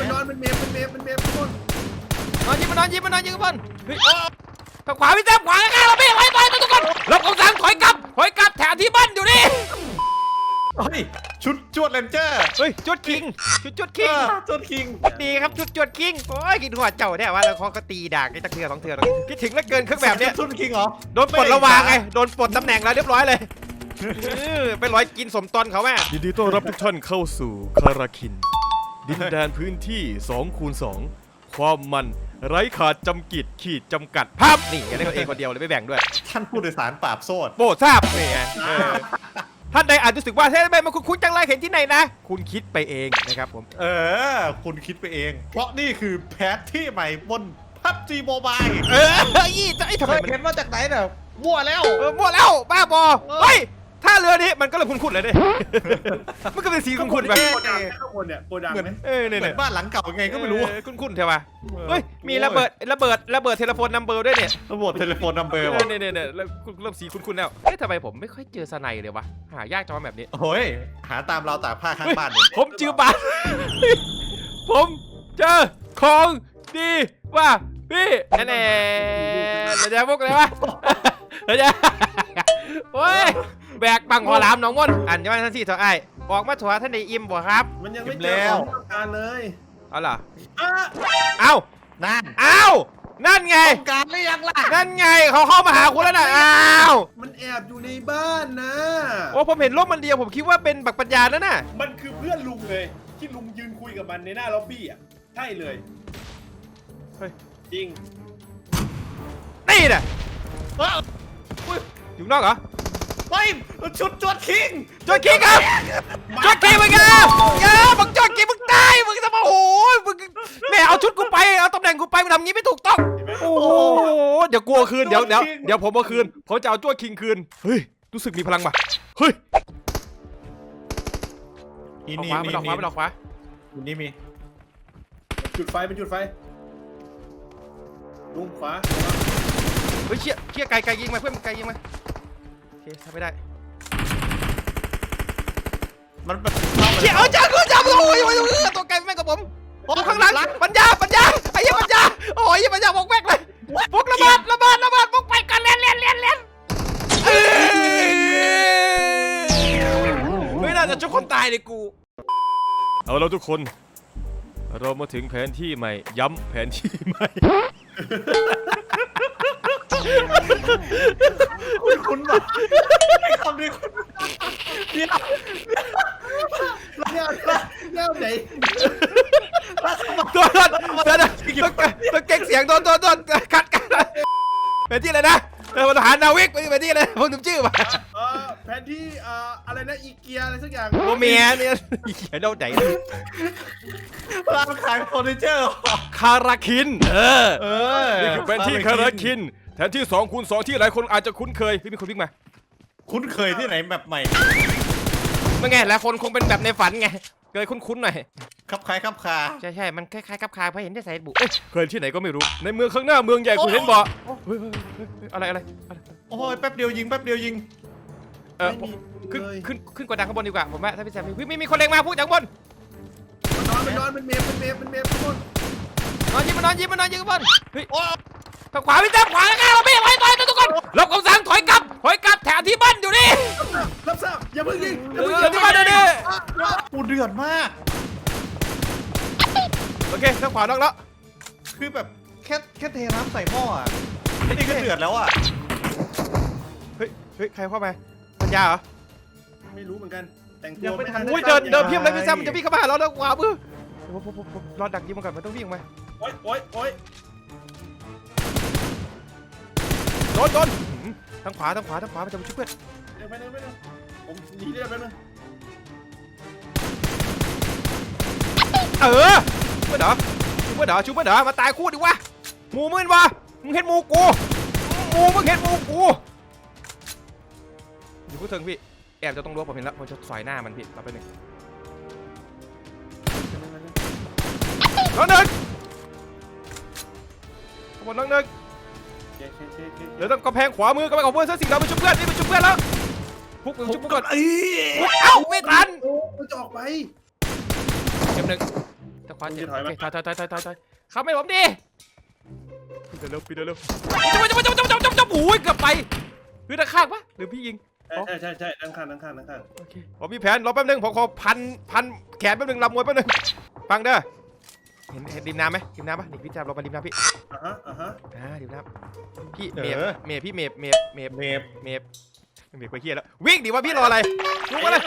มันนอนมันเมฟมันเมฟมันเมฟทุกคนนอนยิงมันนอนยิงมันนอนยิงมันเฮ้ยทางขวาพี่แต้มขวาแล้วกันเราไม่ถอยถอยทุกคนหลบกองสังถอยกลับถอยกลับแถวที่บ้านอยู่นี่เฮ้ยชุดจวดเลนเจอร์ เฮ้ยจุดคิงชุดจุดคิงจวดคิง ดีครับชุดจุดคิง โอ้ยกินหัวเจ้าเนี่ยว่าแล้วเขาก็ตีดากไอ้ตะเถือสองเถือแล้วคิดถึงเหลือเกินเครื่องแบบเนี้ยชุดคิงเหรอ โดนปลดระวางไง โดนปลดตำแหน่งแล้วเรียบร้อยเลยเออไปร้อยกินสมตอนเขาแม่ยินดีต้อนรับทุกท่านเข้าสู่คาราคิน ดินแดนพื้นที่2คูณ2ความมันไร้ขาดจำกิดขีดจำกัดภาพนี่ไงเล่นตัวเองคนเดียวเลยไม่แบ่งด้วย ท่านผู้โดยสารปราบโซดโปรดทราบนี่ไงเออท่านใดอาจจะรู้สึกว่าเฮ้ยทำไมมันคุ้นๆจังเลยเห็นที่ไหนนะ คุณคิดไปเองนะครับผม เออ คุณคิดไปเอง เพราะนี่คือแพทที่ใหม่บนพับจีโมบายเออยี่จะไอ้ทำเคไมยมันเห็นมาจากไหนเนี่ยมั่วแล้ว เออมั่วแล้วบ้าบอเฮ้ย ท่าเรือนี้มันก็เลยคุ้นๆเลยดิ มันก็เป็นสีคุ้นๆไปโกดังข้างบนเนี่ยโกดังเหมือนไหมเออเนี่ยเหมืเนี่อยนบ้านหลังเก่ายังไงก็ไม่รู้เออคุ้นๆใช่ป่ะเฮ้ยมีระเบิดระเบิดระเบิดเทเลโฟนนัมเบอร์ด้วยเนี่ยตำรวจเทเลโฟนนัมเบอร์เอว่ะอเนี่ยเนี่ยเนี่ยเริ่มเริ่มสีคุ้นๆแล้วเฮ้ยทำไมผมไม่ค่อยเจอสไนเลยวะหายากจังวะแบบนี้ โอ้ยหาตามเราวตากผ้าข้างบ้านเนี่ยผมจือบาผมเจอของดีว่าพี่แน่แน่เราจะพวกอะไรวะเราจะโอ้ย แบกบังหัวหลามหนองมนอ่านยังไงท่านสี่ถอยไอ้ายออกมาถัวท่านได้อิ่มบ่ครับ มันยังไม่เจอของต้องการเลยเอาล่ะอะเอ้านั่นเอ้านั่นไง ต้องการหรือยังล่ะนั่นไงเขาเข้ามาหาคุณแล้วนะอ้าวมันแอบอยู่ในบ้านนะโอ้ผมเห็นร่มมันเดียวผมคิดว่าเป็นบักปัญญาแล้วน่ะมันคือเพื่อนลุงเลย ที่ลุงยืนคุยกับมันในหน้าล็อบบี้อะใช่เลย เฮ้ยจริงนี่น่ะเอ้าอยู่นอกเหรอ เฮ้ยชุดจวดคิงจอดคิงครับจอดคิงมึงอะเอ้ามึงจอดคิงมึงตายมึงจะมาโอ้ยมึงแม่เอาชุดกูไปเอาตำแหน่งกูไปมึงทำงี้ไม่ถูกต้องโอ้โหเดี๋ยวกลัวคืนเดี๋ยวเดี๋ยวเดี๋ยวผมเอาคืนผมจะเอาจ้วคิงคืนเฮ้ยรู้สึกมีพลังป่ะเฮ้ยนี่ออกนี่ขวานี่มันออกขวามันออกขวานี่มีจุดไฟเป็นจุดไฟลุงขวาเฮ้ยเชี่ยเชี่ยไกลไกลยิงมาเพื่อนไกลยิงมาโอ เคทำไม่ได้ มันเป็นเชี่ยเอาจ้ากูจ้ากูโอ้ยโอ้ยโอ้ยตัวไกลแม่งกับผมอยู่ข้างหลังปัญญาปัญญาไอ้ยี่ปัญญาโอ้ยยี่ปัญญาบอกแม่งเลยพวกระเบิดระเบิดระเบิดพวกไปกันเล่นเล่นเล่นเล่นเอ้ยไม่น่าจะชุกคนตายเลยกู เอาแล้วทุกคน เรามาถึงแผนที่ใหม่ ย้ำแผนที่ใหม่ คุณคุณวะไอคำนี้คุณเดี๋ยวเนี่ยเนี่ยไหนโดนโดนโดนโดนต้องเก่งเสียงโดนโดนโดนคัดคัดเป็นที่อะไรนะเออทหารนาวิกเป็นที่อะไรผมจำชื่อมาเอ่อแผนที่เอ่ออะไรนะอีเกียอะไรสักอย่างโมเมียเนี่ยอีเขียนเอาไหนร้านขายเฟอร์นิเจอร์คาราคิน เออเออนี่คือแผนที่คาราคิน นที่2คูณ2ที่หลายคนอาจจะคุ้นเคยพี่มีคนวิ่งมาคุ้นเคยที่ไหนแบบใหม่ เมื่อไงหลายคนคงเป็นแบบในฝันไงเคยคุ้นๆหน่อยครับคล้ายครับคาใช่ใช่มันคล้ายๆกับคาเพราะเห็นได้ใส่บุเอ้ยเคยที่ไหนก็ไม่รู้ในเมืองข้างหน้าเมืองใหญ่คุณเห็นบ่เฮ้ยเฮ้ยเฮ้ยเฮ้ยอะไรอะไรอะไรโอ้ยแป๊บเดียวยิงแป๊บเดียวยิงเออไม่มีขึ้นเลยขึ้นขึ้นกดดังข้างบนดีกว่าผมว่าถ้าพี่แซมมีไม่มีคนเล็งมาพูดจากข้างบนมันนอนมันนอนมันเมฟมันเมฟมันเมฟทุกคนนอนยิงมันนอนยิงมันนอนยิงข้างบนเฮ้ย ทางขวาพี่แต้มขวาแล้วกันเราไม่ถอยถอยทุกคนหลบกองสังถอยกลับถอยกลับแถวที่บ้านอยู่นี่รับทราบอย่าเพิ่งยิงอเอย่าเพิ่งยิองที่บ้านอยู่นี่กูเดือดมากโอเคทางขวานอกแล้วคือแบบแค่แค่เทน้ำใส่หม้ออะนี่ก็เดือดแล้วอะเฮ้ยเฮ้ยใครเข้ามาปัญญาเหรอไม่รู้เหมือนกันแต่งตัยัวงไม่ทันอุ้ยเดินเดินเพียบเลยพี่แซมมันจะวิ่งเข้ามาหาเราแล้วขวามือเดี๋ยวผมผมผมผมรอดักยิงมันก่อนมันต้องวิ่งมาโอ๊ยโอ๊ยโอ๊ย ดนโดนหืมทางขวาทางขวาทางขวามันจะมาช่วยเพื่อนเดี๋ยวไปเดี๋ยวไปเดี๋ยวผมหนีได้ไหมนะเออช่วยเด้อช่วยเด้อช่วยเด้อมาตายคู่ดิวะหมูมึนวะมึงเห็นหมูกูหมูมึงเห็นหมูกูอยู่พูดถึงพี่แอบจะต้องรู้ผมเห็นแล้วผมจะสอยหน้ามันพี่รับไปหนึ่งน้องหนึ่งขบวนน้องหนึ่ง เคเคเคเคเดี๋ยวต้องกำแพงขวามือกำแพงของเพื่อนเสื้อสีดำไปชุบเพื่อนนี่ไปชุบเพื่อนแล้วพุกมึงชุบพุกก่อนเอ้ยพุกเอ้าไม่ทันโอ้มันจะออกไปเก็บหนึ่งแต่ขวาเจ็บถอยโอมาเคถอยถอยถอยถอยถอยถอยเข้าไม่ผมดิปิดเร็วปิดเร็วจับจับจับจับจับจับจับโอ้ยเกือบไปหรือตะข้างปะหรือพี่ยิงใช่ใช่ใช่ใช่ด้านข้างด้านข้างด้านข้างโอเคผมมีแผนรอแป๊บนึงผมขอพันพันแขนแป๊บนึงลำมวยแป๊บนึงฟังเด้อ เห็นเห็นริมน้ำไหมริมน้ำปะนี่พี่จับลงไปริมน้ำพี่อะฮะอะฮะ อ่าริมน้ำพี่เมฟเออ เมฟพี่เมฟเมฟเมฟเมฟเมฟเมฟไปเฮียแล้ววิ่งดิว่าพี่รออะไรลุกมาเลย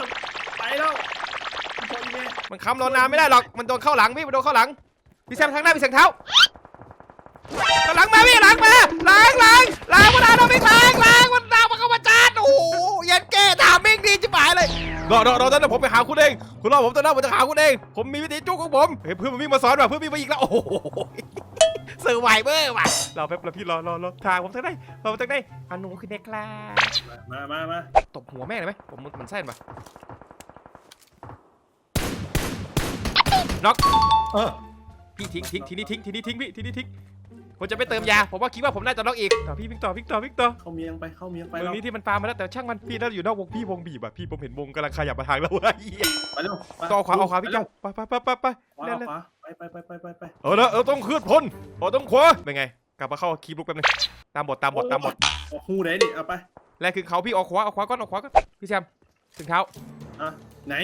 ไปแล้วพี่พออีเมลมันคำรอนานไม่ได้หรอกมันโดนเข้าหลังพี่มันโดนเข้าหลังพี่แซมทางหน้าพี่เสียงเท้าหลังมาพี่หลังมาหลังหลังหลังมันเอาเราไม่หลังหลังมันเอามาเข้ามาจานโอ้โหยันแก้ถามมิ่งดีจิ๋หายเลยรอรอรอตอนนั้นผมไปหาคุณเอง คุณรอผมตอนนั้นผมจะหาคุณเอง ผมมีวิธีจุกของผมเฮ้ยเพื่อนมันวิ่งมาสอนว่ะเพื่อนวิ่งมาอีกแล้ว โอ้โหเซอร์ไวเบอร์ว่ะรอแป๊บรอพี่รอรอรอทางผมทางไหนรอผมทางไหนอันนู้นคือเด็กลามามามาตบหัวแม่งเลยไหมผมมันมันไส้ปะน็อกเออพี่ทิ้งทิ้งทีนี้ทิ้งทีนี้ทิ้งพี่ทีนี้ทิ้ง ผมจะไปเติมยา ผมว่าคิดว่าผมน่าจะน็อกอีกต่อพี่วิ่งต่อวิ่งต่อวิ่งต่อเข้าเมียงไปเข้าเมียงไปเมือแล้งวนี้ที่มันปามาแล้วแต่ช่างมันพี่น่าจะอยู่นอกวงพี่วงบีบอะพี่ผมเห็นวงกำลังขยับมาทางเราไอ้เหี้ยไปเร็วไปต่อขวาเอาขวาพี่เจ้าไปไปไปไปไปขวาเร็วเอาเร็วขวาไปไปไปไปไปไปเออแล้วเออต้องขึ้นพ้นเออต้องขวาเป็นไง กลับมาเข้าคีบลุกแป๊บนึงตามบทตามบทตามบทเอาหูไหนดิเอาไปแรกคือเขาพี่เอาขวาเอาขวาก่อนเอาขวาก่อนพี่แซมถึงเท้าอะไหน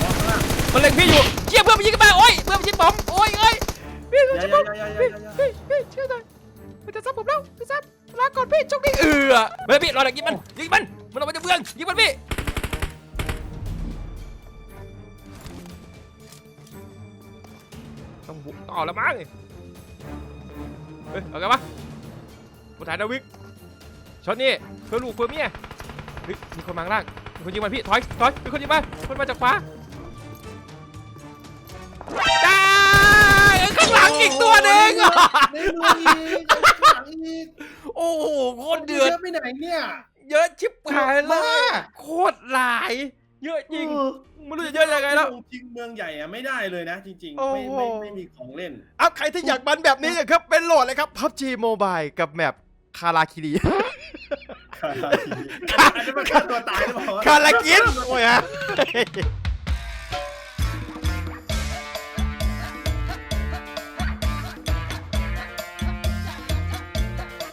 ขวาข้างล่างมันเล็งพี่อยู่เชี่ยเพื่อนมันยิงกันมาโอ้ยเพื่อนมันยิงผมโอ้ยเอ้ย พี่อย่าอย่าอย่าอย่าอย่พี่พี่ชื่อหน่อยมันจะซับผมแล้วพี่ซับลาก่อนพี่โชคดีเออเฮ้ยพี่รอหน่อยยิงมันยิงมันมันออกมาจากเมืองยิงมันพี่ต้องบุกต่อแล้วมั้งเฮ้ยเอาไงวะบนฐานดาวิกช็อตนี่เพื่อลูกเพื่อเมียเฮ้ยมีคนมาข้างล่างมีคนยิงมันพี่ถอยถอยมีคนยิงมาคนมาจากขวาจ้าางหลังอีกตัวหนึ่งไม่รู้อีกข้างหลังอีกโอ้โหโคตรเดือดไปไหนเนี่ยเยอะชิบหายเลมายกโคตรหลาย เยอะจริงเออไม่รู้จะเยอะยังไงแล้ว จริงเมืองใหญ่อะไม่ได้เลยนะ จริง โอ้ๆ ไม่โห ไม่ไม่มีของเล่น อัพใครที่อยากมันแบบนี้นะครับ เป็นโหลดเลยครับ PUBG Mobile กับแมปคาราคิรีอาจจะมาฆ่าตัวตายหรือเปล่าวะคารากินโอ้ยฮะ